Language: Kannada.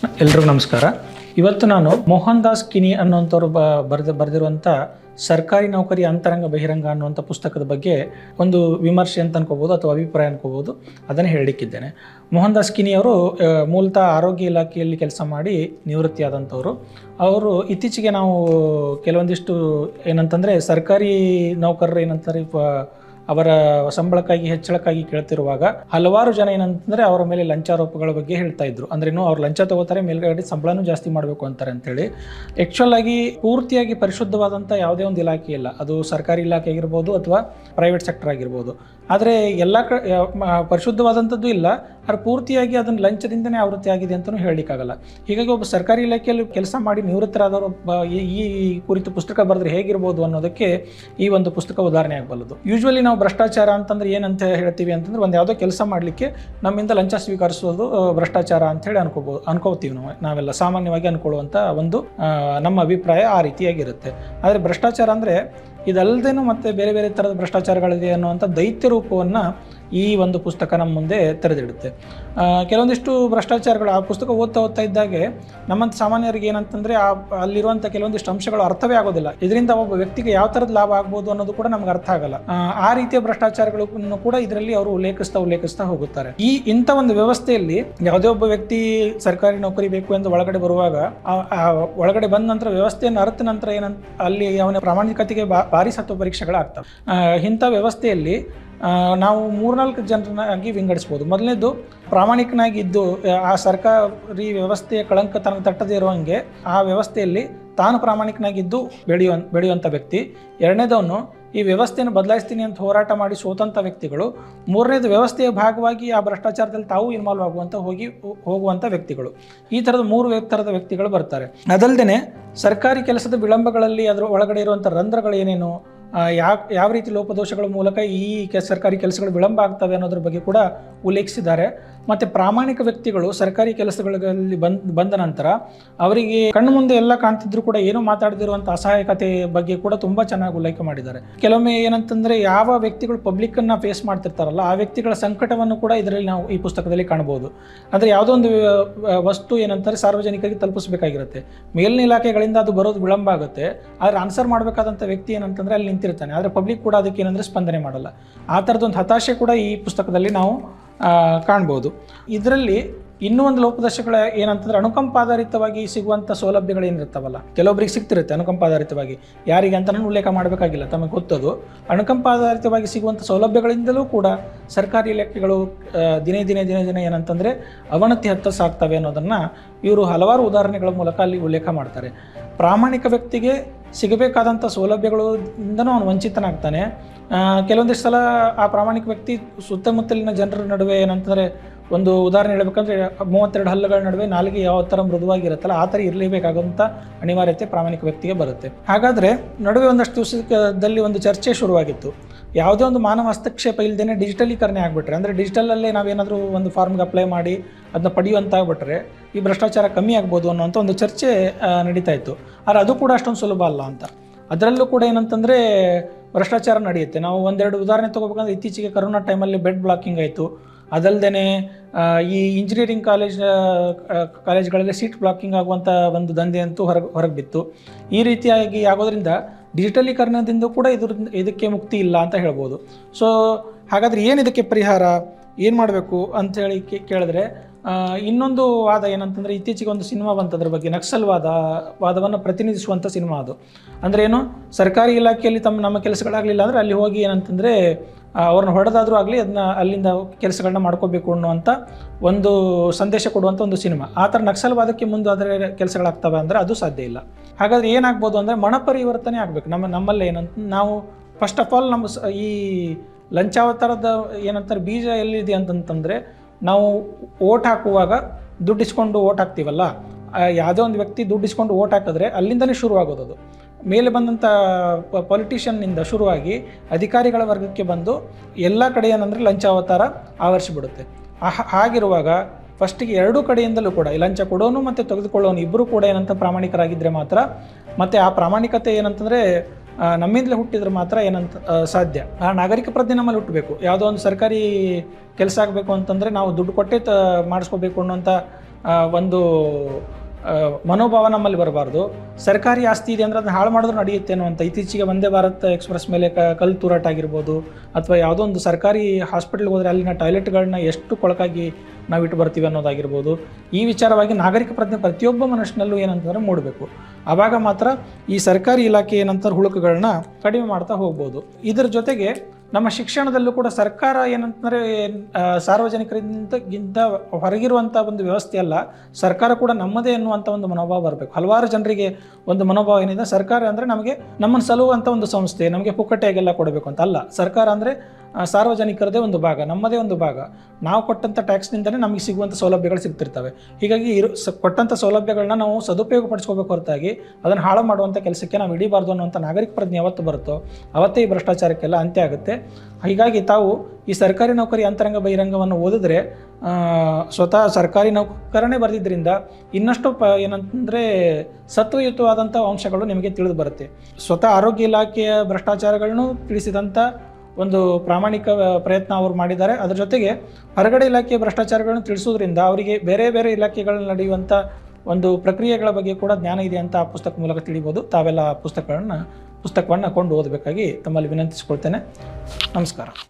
ಎಲ್ರಿಗೂ ನಮಸ್ಕಾರ. ಇವತ್ತು ನಾನು ಮೋಹನ್ ದಾಸ್ ಕಿನಿ ಅನ್ನುವಂಥವ್ರು ಬ, ಬರೆದ ಬರೆದಿರುವಂಥ ಸರ್ಕಾರಿ ನೌಕರಿ ಅಂತರಂಗ ಬಹಿರಂಗ ಅನ್ನುವಂಥ ಪುಸ್ತಕದ ಬಗ್ಗೆ ಒಂದು ವಿಮರ್ಶೆ ಅಂತ ಅನ್ಕೋಬೋದು ಅಥವಾ ಅಭಿಪ್ರಾಯ ಅನ್ಕೋಬೋದು. ಅದನ್ನು ಹೇಳಲಿಕ್ಕಿದ್ದೇನೆ ಮೋಹನ್ ದಾಸ್ ಕಿನಿ ಅವರು ಮೂಲತಃ ಆರೋಗ್ಯ ಇಲಾಖೆಯಲ್ಲಿ ಕೆಲಸ ಮಾಡಿ ನಿವೃತ್ತಿಯಾದಂಥವ್ರು ಅವರು ಇತ್ತೀಚೆಗೆ ನಾವು ಕೆಲವೊಂದಿಷ್ಟು ಏನಂತಂದರೆ ಸರ್ಕಾರಿ ನೌಕರರು ಏನಂತಾರೆ ಅವರ ಸಂಬಳಕ್ಕಾಗಿ, ಹೆಚ್ಚಳಕ್ಕಾಗಿ ಕೇಳ್ತಿರುವಾಗ ಹಲವಾರು ಜನ ಏನಂತಂದ್ರೆ ಅವರ ಮೇಲೆ ಲಂಚಾರೋಪಗಳ ಬಗ್ಗೆ ಹೇಳ್ತಾ ಇದ್ರು. ಅಂದ್ರೇನು ಅವ್ರು ಲಂಚ ತಗೋತಾರೆ, ಮೇಲ್ಗಡೆ ಸಂಬಳನೂ ಜಾಸ್ತಿ ಮಾಡಬೇಕು ಅಂತಾರೆ ಅಂತೇಳಿ. ಆಕ್ಚುಲ್ ಆಗಿ ಪೂರ್ತಿಯಾಗಿ ಪರಿಶುದ್ಧವಾದಂಥ ಯಾವುದೇ ಒಂದು ಇಲಾಖೆ ಇಲ್ಲ. ಅದು ಸರ್ಕಾರಿ ಇಲಾಖೆ ಆಗಿರ್ಬೋದು ಅಥವಾ ಪ್ರೈವೇಟ್ ಸೆಕ್ಟರ್ ಆಗಿರ್ಬೋದು. ಆದರೆ ಎಲ್ಲ ಕ ಪರಿಶುದ್ಧವಾದಂಥದ್ದು ಇಲ್ಲ, ಆದರೆ ಪೂರ್ತಿಯಾಗಿ ಅದನ್ನು ಲಂಚದಿಂದನೇ ಆವೃತ್ತಿ ಆಗಿದೆ ಅಂತಲೂ ಹೇಳಲಿಕ್ಕಾಗಲ್ಲ. ಹೀಗಾಗಿ ಒಬ್ಬ ಸರ್ಕಾರಿ ಇಲಾಖೆಯಲ್ಲಿ ಕೆಲಸ ಮಾಡಿ ನಿವೃತ್ತರಾದವರು ಈ ಕುರಿತು ಪುಸ್ತಕ ಬರೆದ್ರೆ ಹೇಗಿರ್ಬೋದು ಅನ್ನೋದಕ್ಕೆ ಈ ಒಂದು ಪುಸ್ತಕ ಉದಾಹರಣೆ ಆಗಬಲ್ಲದು. ಯೂಶ್ವಲಿ ನಾವು ಭ್ರಷ್ಟಾಚಾರ ಅಂತಂದ್ರೆ ಏನಂತ ಹೇಳ್ತೀವಿ ಅಂತಂದ್ರೆ ಒಂದು ಯಾವುದೋ ಕೆಲಸ ಮಾಡಲಿಕ್ಕೆ ನಮ್ಮಿಂದ ಲಂಚ ಸ್ವೀಕರಿಸೋದು ಭ್ರಷ್ಟಾಚಾರ ಭ್ರಷ್ಟಾಚಾರ ಅಂತೇಳಿ ಅನ್ಕೋಬೋದು ಅನ್ಕೋತೀವಿ ನಾವು, ನಾವೆಲ್ಲ ಸಾಮಾನ್ಯವಾಗಿ ಅನ್ಕೊಳ್ಳುವಂಥ ಒಂದು ನಮ್ಮ ಅಭಿಪ್ರಾಯ ಆ ರೀತಿಯಾಗಿರುತ್ತೆ. ಆದರೆ ಭ್ರಷ್ಟಾಚಾರ ಅಂದರೆ ಇದಲ್ಲದೇನು ಮತ್ತೆ ಬೇರೆ ಬೇರೆ ಥರದ ಭ್ರಷ್ಟಾಚಾರಗಳಿದೆ ಅನ್ನುವಂಥ ದೈತ್ಯ ರೂಪವನ್ನು ಈ ಒಂದು ಪುಸ್ತಕ ನಮ್ಮ ಮುಂದೆ ತೆರೆದಿಡುತ್ತೆ. ಕೆಲವೊಂದಿಷ್ಟು ಭ್ರಷ್ಟಾಚಾರಗಳು ಆ ಪುಸ್ತಕ ಓದ್ತಾ ಓದ್ತಾ ಇದ್ದಾಗೆ ನಮ್ಮಂಥ ಸಾಮಾನ್ಯರಿಗೆ ಏನಂತಂದರೆ ಆ ಅಲ್ಲಿರುವಂಥ ಕೆಲವೊಂದಿಷ್ಟು ಅಂಶಗಳು ಅರ್ಥವೇ ಆಗೋದಿಲ್ಲ. ಇದರಿಂದ ಒಬ್ಬ ವ್ಯಕ್ತಿಗೆ ಯಾವ ಥರದ ಲಾಭ ಆಗ್ಬೋದು ಅನ್ನೋದು ಕೂಡ ನಮ್ಗೆ ಅರ್ಥ ಆಗಲ್ಲ. ಆ, ರೀತಿಯ ಭ್ರಷ್ಟಾಚಾರಗಳನ್ನು ಕೂಡ ಇದರಲ್ಲಿ ಅವರು ಉಲ್ಲೇಖಿಸ್ತಾ ಉಲ್ಲೇಖಿಸ್ತಾ ಹೋಗುತ್ತಾರೆ. ಈ ಇಂಥ ಒಂದು ವ್ಯವಸ್ಥೆಯಲ್ಲಿ ಯಾವುದೇ ಒಬ್ಬ ವ್ಯಕ್ತಿ ಸರ್ಕಾರಿ ನೌಕರಿ ಬೇಕು ಎಂದು ಒಳಗಡೆ ಬರುವಾಗ ಒಳಗಡೆ ಬಂದ ನಂತರ ವ್ಯವಸ್ಥೆಯನ್ನು ಅರ್ಥ ನಂತರ ಏನಂತ ಅಲ್ಲಿ ಅವನ ಪ್ರಾಮಾಣಿಕತೆಗೆ ಭಾರಿ ಸತ್ವ ಪರೀಕ್ಷೆಗಳಾಗ್ತವೆ. ಇಂಥ ವ್ಯವಸ್ಥೆಯಲ್ಲಿ ನಾವು ಮೂರ್ನಾಲ್ಕು ಜನರನ್ನಾಗಿ ವಿಂಗಡಿಸ್ಬೋದು. ಮೊದಲನೇದು ಪ್ರಾಮಾಣಿಕನಾಗಿದ್ದು ಆ ಸರ್ಕಾರಿ ವ್ಯವಸ್ಥೆಯ ಕಳಂಕ ತನಗೆ ತಟ್ಟದೇ ಇರುವಂಗೆ ಆ ವ್ಯವಸ್ಥೆಯಲ್ಲಿ ತಾನು ಪ್ರಾಮಾಣಿಕನಾಗಿದ್ದು ಬೆಳೆಯುವ ಬೆಳೆಯುವಂಥ ವ್ಯಕ್ತಿ. ಎರಡನೇದವನು ಈ ವ್ಯವಸ್ಥೆಯನ್ನು ಬದಲಾಯಿಸ್ತೀನಿ ಅಂತ ಹೋರಾಟ ಮಾಡಿ ಸೋತಂಥ ವ್ಯಕ್ತಿಗಳು. ಮೂರನೇದು ವ್ಯವಸ್ಥೆಯ ಭಾಗವಾಗಿ ಆ ಭ್ರಷ್ಟಾಚಾರದಲ್ಲಿ ತಾವು ಇನ್ವಾಲ್ವ್ ಆಗುವಂಥ ಹೋಗಿ ಹೋಗುವಂಥ ವ್ಯಕ್ತಿಗಳು. ಈ ಥರದ ಮೂರು ಥರದ ವ್ಯಕ್ತಿಗಳು ಬರ್ತಾರೆ. ಅದಲ್ಲದೆ ಸರ್ಕಾರಿ ಕೆಲಸದ ವಿಳಂಬಗಳಲ್ಲಿ ಅದರ ಒಳಗಡೆ ಇರುವಂಥ ರಂಧ್ರಗಳು ಏನೇನು ಆ, ಯಾವ ಯಾವ ರೀತಿ ಲೋಪದೋಷಗಳ ಮೂಲಕ ಈ ಕೆ, ಸರ್ಕಾರಿ ಕೆಲಸಗಳು ವಿಳಂಬ ಆಗ್ತವೆ ಅನ್ನೋದ್ರ ಬಗ್ಗೆ ಕೂಡ ಉಲ್ಲೇಖಿಸಿದ್ದಾರೆ. ಮತ್ತು ಪ್ರಾಮಾಣಿಕ ವ್ಯಕ್ತಿಗಳು ಸರ್ಕಾರಿ ಕೆಲಸಗಳಲ್ಲಿ ಬಂದ್, ಬಂದ ನಂತರ ಅವರಿಗೆ ಕಣ್ಣು ಮುಂದೆ ಎಲ್ಲ ಕಾಣ್ತಿದ್ರು ಕೂಡ ಏನೂ ಮಾತಾಡದಿರುವಂಥ ಅಸಹಾಯಕತೆ ಬಗ್ಗೆ ಕೂಡ ತುಂಬ ಚೆನ್ನಾಗಿ ಉಲ್ಲೇಖ ಮಾಡಿದ್ದಾರೆ. ಕೆಲವೊಮ್ಮೆ ಏನಂತಂದರೆ ಯಾವ ವ್ಯಕ್ತಿಗಳು ಪಬ್ಲಿಕ್ಕನ್ನು ಫೇಸ್ ಮಾಡ್ತಿರ್ತಾರಲ್ಲ, ಆ ವ್ಯಕ್ತಿಗಳ ಸಂಕಟವನ್ನು ಕೂಡ ಇದರಲ್ಲಿ ನಾವು ಈ ಪುಸ್ತಕದಲ್ಲಿ ಕಾಣ್ಬೋದು ಅಂದರೆ ಯಾವುದೋ ಒಂದು ವಸ್ತು ಏನಂತಾರೆ ಸಾರ್ವಜನಿಕರಿಗೆ ತಲುಪಿಸಬೇಕಾಗಿರುತ್ತೆ. ಮೇಲಿನ ಇಲಾಖೆಗಳಿಂದ ಅದು ಬರೋದು ವಿಳಂಬ ಆಗುತ್ತೆ. ಆದರೆ ಆನ್ಸರ್ ಮಾಡಬೇಕಾದಂಥ ವ್ಯಕ್ತಿ ಏನಂತಂದರೆ ಅಲ್ಲಿ ನಿಂತಿರ್ತಾನೆ. ಆದರೆ ಪಬ್ಲಿಕ್ ಕೂಡ ಅದಕ್ಕೆ ಏನಂದರೆ ಸ್ಪಂದನೆ ಮಾಡಲ್ಲ. ಆ ಥರದೊಂದು ಹತಾಶೆ ಕೂಡ ಈ ಪುಸ್ತಕದಲ್ಲಿ ನಾವು ಕಾಣ್ಬೋದು. ಇದರಲ್ಲಿ ಇನ್ನೂ ಒಂದು ಲೋಪದರ್ಶಗಳ ಏನಂತಂದ್ರೆ ಅನುಕಂಪಾಧಾರಿತವಾಗಿ ಸಿಗುವಂಥ ಸೌಲಭ್ಯಗಳೇನಿರ್ತಾವಲ್ಲ ಕೆಲವೊಬ್ಬರಿಗೆ ಸಿಗ್ತಿರುತ್ತೆ ಅನುಕಂಪಾಧಾರಿತವಾಗಿ. ಯಾರಿಗೆ ಅಂತ ನಾನು ಉಲ್ಲೇಖ ಮಾಡಬೇಕಾಗಿಲ್ಲ, ತಮಗೆ ಗೊತ್ತದು. ಅನುಕಂಪಾಧಾರಿತವಾಗಿ ಸಿಗುವಂಥ ಸೌಲಭ್ಯಗಳಿಂದಲೂ ಕೂಡ ಸರ್ಕಾರಿ ಇಲಾಖೆಗಳು ದಿನೇ ದಿನೇ ದಿನೇ ದಿನ ಏನಂತಂದರೆ ಅವನತಿ ಹತ್ತ ಸಾಕ್ತವೆ ಅನ್ನೋದನ್ನು ಇವರು ಹಲವಾರು ಉದಾಹರಣೆಗಳ ಮೂಲಕ ಅಲ್ಲಿ ಉಲ್ಲೇಖ ಮಾಡ್ತಾರೆ. ಪ್ರಾಮಾಣಿಕ ವ್ಯಕ್ತಿಗೆ ಸಿಗಬೇಕಾದಂಥ ಸೌಲಭ್ಯಗಳಿಂದನೂ ಅವನು ವಂಚಿತನಾಗ್ತಾನೆ. ಕೆಲವೊಂದಿಷ್ಟು ಸಲ ಆ ಪ್ರಾಮಾಣಿಕ ವ್ಯಕ್ತಿ ಸುತ್ತಮುತ್ತಲಿನ ಜನರ ನಡುವೆ ಏನಂತಂದರೆ ಒಂದು ಉದಾಹರಣೆ ಹೇಳಬೇಕಂದ್ರೆ ಮೂವತ್ತೆರಡು ಹಲ್ಲುಗಳ ನಡುವೆ ನಾಲ್ಗೆ ಯಾವ ಥರ ಮೃದುವಾಗಿರುತ್ತಲ್ಲ ಆ ಥರ ಇರಲೇಬೇಕಾಗುವಂಥ ಅನಿವಾರ್ಯತೆ ಪ್ರಾಮಾಣಿಕ ವ್ಯಕ್ತಿಗೆ ಬರುತ್ತೆ. ಹಾಗಾದರೆ ನಡುವೆ ಒಂದಷ್ಟು ದಿವಸದಲ್ಲಿ ಒಂದು ಚರ್ಚೆ ಶುರುವಾಗಿತ್ತು. ಯಾವುದೇ ಒಂದು ಮಾನವ ಹಸ್ತಕ್ಷೇಪ ಇಲ್ಲದೇ ಡಿಜಿಟಲೀಕರಣ ಆಗಿಬಿಟ್ರೆ, ಅಂದರೆ ಡಿಜಿಟಲಲ್ಲೇ ನಾವೇನಾದರೂ ಒಂದು ಫಾರ್ಮ್ಗೆ ಅಪ್ಲೈ ಮಾಡಿ ಅದನ್ನ ಪಡೆಯುವಂತಾಗ್ಬಿಟ್ರೆ ಈ ಭ್ರಷ್ಟಾಚಾರ ಕಮ್ಮಿ ಆಗ್ಬೋದು ಅನ್ನೋಂಥ ಒಂದು ಚರ್ಚೆ ನಡೀತಾ ಇತ್ತು. ಆದರೆ ಅದು ಕೂಡ ಅಷ್ಟೊಂದು ಸುಲಭ ಅಲ್ಲ ಅಂತ. ಅದರಲ್ಲೂ ಕೂಡ ಏನಂತಂದರೆ ಭ್ರಷ್ಟಾಚಾರ ನಡೆಯುತ್ತೆ. ನಾವು ಒಂದೆರಡು ಉದಾಹರಣೆ ತೊಗೋಬೇಕಂದ್ರೆ ಇತ್ತೀಚೆಗೆ ಕರೋನಾ ಟೈಮಲ್ಲಿ ಬೆಡ್ ಬ್ಲಾಕಿಂಗ್ ಆಯಿತು. ಅದಲ್ಲದೆ ಈ ಇಂಜಿನಿಯರಿಂಗ್ ಕಾಲೇಜ್ ಕಾಲೇಜ್ಗಳಲ್ಲಿ ಸೀಟ್ ಬ್ಲಾಕಿಂಗ್ ಆಗುವಂಥ ಒಂದು ದಂಧೆ ಅಂತೂ ಹೊರಗೆ ಹೊರಗೆ ಬಿತ್ತು. ಈ ರೀತಿಯಾಗಿ ಆಗೋದ್ರಿಂದ ಡಿಜಿಟಲೀಕರಣದಿಂದ ಕೂಡ ಇದ್ರ ಇದಕ್ಕೆ ಮುಕ್ತಿ ಇಲ್ಲ ಅಂತ ಹೇಳ್ಬೋದು. ಸೊ ಹಾಗಾದರೆ ಏನು ಇದಕ್ಕೆ ಪರಿಹಾರ? ಏನು ಮಾಡಬೇಕು ಅಂಥೇಳಿ ಕೇಳಿದ್ರೆ ಇನ್ನೊಂದು ವಾದ ಏನಂತಂದರೆ ಇತ್ತೀಚೆಗೆ ಒಂದು ಸಿನಿಮಾ ಬಂತದ್ರ ಬಗ್ಗೆ, ನಕ್ಸಲ್ ವಾದ, ವಾದವನ್ನು ಪ್ರತಿನಿಧಿಸುವಂಥ ಸಿನಿಮಾ ಅದು. ಅಂದರೆ ಏನು? ಸರ್ಕಾರಿ ಇಲಾಖೆಯಲ್ಲಿ ತಮ್ಮ, ನಮ್ಮ ಕೆಲಸಗಳಾಗಲಿಲ್ಲ ಅಂದರೆ ಅಲ್ಲಿ ಹೋಗಿ ಏನಂತಂದರೆ ಅವ್ರನ್ನ ಹೊಡೆದಾದರೂ ಆಗಲಿ ಅದನ್ನ ಅಲ್ಲಿಂದ ಕೆಲಸಗಳನ್ನ ಮಾಡ್ಕೋಬೇಕು ಅನ್ನುವಂಥ ಒಂದು ಸಂದೇಶ ಕೊಡುವಂಥ ಒಂದು ಸಿನಿಮಾ. ಆ ಥರ ನಕ್ಸಲ್ವಾದಕ್ಕೆ ಮುಂದಾದರೆ ಕೆಲಸಗಳಾಗ್ತವೆ ಅಂದರೆ ಅದು ಸಾಧ್ಯ ಇಲ್ಲ. ಹಾಗಾದರೆ ಏನಾಗ್ಬೋದು ಅಂದರೆ ಮನಪರಿವರ್ತನೆ ಆಗಬೇಕು. ನಮ್ಮ ನಮ್ಮಲ್ಲಿ ಏನಂತ ನಾವು ಫಸ್ಟ್ ಆಫ್ ಆಲ್ ನಮ್ಮ ಈ ಲಂಚಾವತಾರದ ಏನಂತಾರೆ ಬೀಜ ಎಲ್ಲಿದೆ ಅಂತಂತಂದರೆ ನಾವು ಓಟ್ ಹಾಕುವಾಗ ದುಡ್ಡಿಸ್ಕೊಂಡು ಓಟ್ ಹಾಕ್ತೀವಲ್ಲ? ಯಾವುದೇ ಒಂದು ವ್ಯಕ್ತಿ ದುಡ್ಡಿಸ್ಕೊಂಡು ಓಟ್ ಹಾಕಿದ್ರೆ ಅಲ್ಲಿಂದಲೇ ಶುರುವಾಗೋದು ಮೇಲೆ ಬಂದಂಥ ಪೊಲಿಟಿಷಿಯನ್ನಿಂದ ಶುರುವಾಗಿ ಅಧಿಕಾರಿಗಳ ವರ್ಗಕ್ಕೆ ಬಂದು ಎಲ್ಲ ಕಡೆ ಏನಂದರೆ ಲಂಚಾವತಾರ ಆವರಿಸಿಬಿಡುತ್ತೆ. ಹಾಗಿರುವಾಗ ಫಸ್ಟಿಗೆ ಎರಡೂ ಕಡೆಯಿಂದಲೂ ಕೂಡ ಈ ಲಂಚ ಕೊಡೋನು ಮತ್ತು ತೆಗೆದುಕೊಳ್ಳೋನು ಇಬ್ಬರು ಕೂಡ ಏನಂತ ಪ್ರಾಮಾಣಿಕರಾಗಿದ್ದರೆ ಮಾತ್ರ ಮತ್ತು ಆ ಪ್ರಾಮಾಣಿಕತೆ ಏನಂತಂದರೆ ನಮ್ಮಿಂದಲೇ ಹುಟ್ಟಿದ್ರೆ ಮಾತ್ರ ಏನಂತ ಸಾಧ್ಯ. ಆ ನಾಗರಿಕ ಪ್ರಜ್ಞೆ ನಮ್ಮಲ್ಲಿ ಹುಟ್ಟಬೇಕು ಯಾವುದೋ ಒಂದು ಸರ್ಕಾರಿ ಕೆಲಸ ಆಗಬೇಕು ಅಂತಂದರೆ ನಾವು ದುಡ್ಡು ಕೊಟ್ಟೆ ತ ಮಾಡಿಸ್ಕೋಬೇಕು ಅನ್ನೋಂಥ ಒಂದು ಮನೋಭಾವ ನಮ್ಮಲ್ಲಿ ಬರಬಾರ್ದು. ಸರ್ಕಾರಿ ಆಸ್ತಿ ಇದೆ ಅಂದರೆ ಅದನ್ನ ಹಾಳು ಮಾಡಿದ್ರು ನಡೆಯುತ್ತೆ ಅನ್ನುವಂಥ ಇತ್ತೀಚೆಗೆ ವಂದೇ ಭಾರತ್ ಎಕ್ಸ್ಪ್ರೆಸ್ ಮೇಲೆ ಕಲ್ ಕಲ್ಲು ತೂರಾಟ ಆಗಿರ್ಬೋದು ಅಥವಾ ಯಾವುದೋ ಒಂದು ಸರ್ಕಾರಿ ಹಾಸ್ಪಿಟ್ಲ್ಗೆ ಹೋದರೆ ಅಲ್ಲಿನ ಟಾಯ್ಲೆಟ್ಗಳನ್ನ ಎಷ್ಟು ಕೊಳಕಾಗಿ ನಾವು ಇಟ್ಟು ಬರ್ತೀವಿ ಅನ್ನೋದಾಗಿರ್ಬೋದು. ಈ ವಿಚಾರವಾಗಿ ನಾಗರಿಕ ಪ್ರಜ್ಞೆ ಪ್ರತಿಯೊಬ್ಬ ಮನುಷ್ಯನಲ್ಲೂ ಏನಂತಂದ್ರೆ ಮೂಡಬೇಕು. ಆವಾಗ ಮಾತ್ರ ಈ ಸರ್ಕಾರಿ ಇಲಾಖೆ ಏನಂತಾರೆ ಹುಳುಕುಗಳನ್ನ ಕಡಿಮೆ ಮಾಡ್ತಾ ಹೋಗ್ಬೋದು. ಇದರ ಜೊತೆಗೆ ನಮ್ಮ ಶಿಕ್ಷಣದಲ್ಲೂ ಕೂಡ ಸರ್ಕಾರ ಏನಂತಂದರೆ ಸಾರ್ವಜನಿಕರಿಂದ ಗಿಂತ ಹೊರಗಿರುವಂಥ ಒಂದು ವ್ಯವಸ್ಥೆ ಅಲ್ಲ, ಸರ್ಕಾರ ಕೂಡ ನಮ್ಮದೇ ಎನ್ನುವಂಥ ಒಂದು ಮನೋಭಾವ ಬರಬೇಕು. ಹಲವಾರು ಜನರಿಗೆ ಒಂದು ಮನೋಭಾವ ಏನಿದೆ, ಸರ್ಕಾರ ಅಂದರೆ ನಮಗೆ ನಮ್ಮನ್ನು ಸಲುವಂಥ ಒಂದು ಸಂಸ್ಥೆ, ನಮಗೆ ಪುಕ್ಕಟೆಯಾಗೆಲ್ಲ ಕೊಡಬೇಕು ಅಂತ ಅಲ್ಲ. ಸರ್ಕಾರ ಅಂದರೆ ಸಾರ್ವಜನಿಕರದೇ ಒಂದು ಭಾಗ, ನಮ್ಮದೇ ಒಂದು ಭಾಗ. ನಾವು ಕೊಟ್ಟಂಥ ಟ್ಯಾಕ್ಸ್ನಿಂದಲೇ ನಮಗೆ ಸಿಗುವಂಥ ಸೌಲಭ್ಯಗಳು ಸಿಗ್ತಿರ್ತವೆ. ಹೀಗಾಗಿ ಇರು, ಸ ಕೊಟ್ಟಂಥ ಸೌಲಭ್ಯಗಳನ್ನ ನಾವು ಸದುಪಯೋಗ ಪಡಿಸ್ಕೋಬೇಕು ಹೊರತಾಗಿ ಅದನ್ನು ಹಾಳು ಮಾಡುವಂಥ ಕೆಲಸಕ್ಕೆ ನಾವು ಇಡೀಬಾರ್ದು ಅನ್ನುವಂಥ ನಾಗರಿಕ ಪ್ರಜ್ಞೆ ಯಾವತ್ತು ಬರುತ್ತೋ, ಅವತ್ತೇ ಈ ಭ್ರಷ್ಟಾಚಾರಕ್ಕೆಲ್ಲ ಅಂತ್ಯ ಆಗುತ್ತೆ ಹೀಗಾಗಿ ತಾವು ಈ ಸರ್ಕಾರಿ ನೌಕರಿ ಅಂತರಂಗ ಬಹಿರಂಗವನ್ನು ಓದಿದ್ರೆ ಸ್ವತಃ ಸರ್ಕಾರಿ ನೌಕರನೇ ಬರೆದಿದ್ದರಿಂದ ಇನ್ನಷ್ಟು ಪ, ಏನಂತಂದರೆ ಸತ್ವಯುತವಾದಂಥ ಅಂಶಗಳು ನಿಮಗೆ ತಿಳಿದು ಬರುತ್ತೆ. ಸ್ವತಃ ಆರೋಗ್ಯ ಇಲಾಖೆಯ ಭ್ರಷ್ಟಾಚಾರಗಳನ್ನು ತಿಳಿಸಿದಂಥ ಒಂದು ಪ್ರಾಮಾಣಿಕ ಪ್ರಯತ್ನ ಅವರು ಮಾಡಿದ್ದಾರೆ. ಅದರ ಜೊತೆಗೆ ಹೊರಗಡೆ ಇಲಾಖೆಯ ಭ್ರಷ್ಟಾಚಾರಗಳನ್ನು ತಿಳಿಸೋದ್ರಿಂದ ಅವರಿಗೆ ಬೇರೆ ಬೇರೆ ಇಲಾಖೆಗಳಲ್ಲಿ ನಡೆಯುವಂಥ ಒಂದು ಪ್ರಕ್ರಿಯೆಗಳ ಬಗ್ಗೆ ಕೂಡ ಜ್ಞಾನ ಇದೆ ಅಂತ ಆ ಪುಸ್ತಕ ಮೂಲಕ ತಿಳಿಬೋದು. ತಾವೆಲ್ಲ ಪುಸ್ತಕಗಳನ್ನು, ಪುಸ್ತಕವನ್ನು ಕೊಂಡು ಓದಬೇಕಾಗಿ ತಮ್ಮಲ್ಲಿ ವಿನಂತಿಸಿಕೊಳ್ತೇನೆ. ನಮಸ್ಕಾರ.